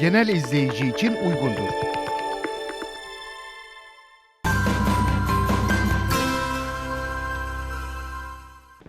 genel izleyici için uygundur.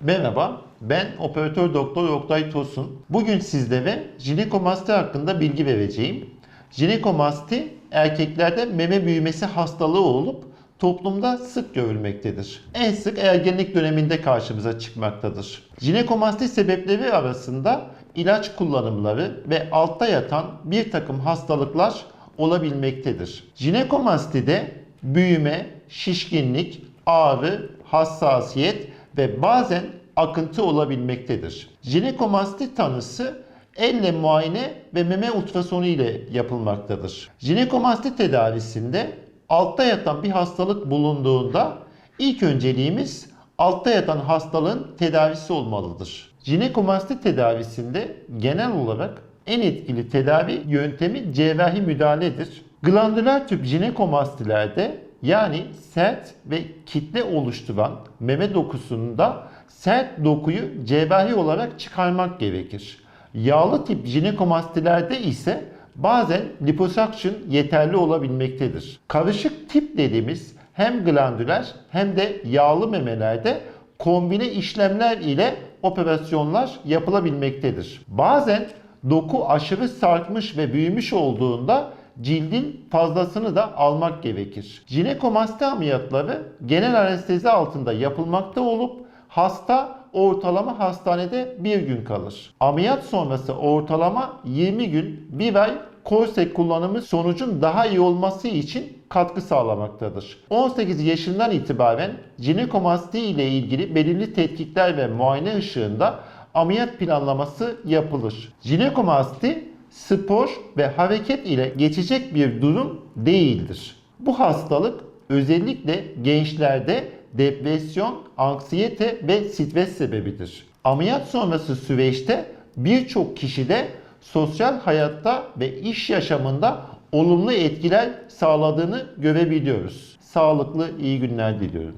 Merhaba, ben operatör doktor Oktay Tosun. Bugün sizlere jinekomasti hakkında bilgi vereceğim. Jinekomasti erkeklerde meme büyümesi hastalığı olup toplumda sık görülmektedir. En sık ergenlik döneminde karşımıza çıkmaktadır. Jinekomasti sebepleri arasında ilaç kullanımları ve altta yatan bir takım hastalıklar olabilmektedir. Jinekomastide büyüme, şişkinlik, ağrı, hassasiyet ve bazen akıntı olabilmektedir. Jinekomasti tanısı elle muayene ve meme ultrasonu ile yapılmaktadır. Jinekomasti tedavisinde altta yatan bir hastalık bulunduğunda ilk önceliğimiz altta yatan hastalığın tedavisi olmalıdır. Jinekomasti tedavisinde genel olarak en etkili tedavi yöntemi cerrahi müdahaledir. Glandüler tüp jinekomastilerde yani sert ve kitle oluşturan meme dokusunda sert dokuyu cerrahi olarak çıkarmak gerekir. Yağlı tip jinekomastilerde ise bazen liposuction yeterli olabilmektedir. Karışık tip dediğimiz hem glandüler hem de yağlı memelerde kombine işlemler ile operasyonlar yapılabilmektedir. Bazen doku aşırı sarkmış ve büyümüş olduğunda cildin fazlasını da almak gerekir. Jinekomasti ameliyatları genel anestezi altında yapılmakta olup hasta ortalama hastanede bir gün kalır. Ameliyat sonrası ortalama 20 gün 1 ay korse kullanımı sonucun daha iyi olması için katkı sağlamaktadır. 18 yaşından itibaren jinekomasti ile ilgili belirli tetkikler ve muayene ışığında ameliyat planlaması yapılır. Jinekomasti spor ve hareket ile geçecek bir durum değildir. Bu hastalık özellikle gençlerde depresyon, anksiyete ve stres sebebidir. Ameliyat sonrası süreçte birçok kişide sosyal hayatta ve iş yaşamında olumlu etkiler sağladığını görebiliyoruz. Sağlıklı iyi günler diliyorum.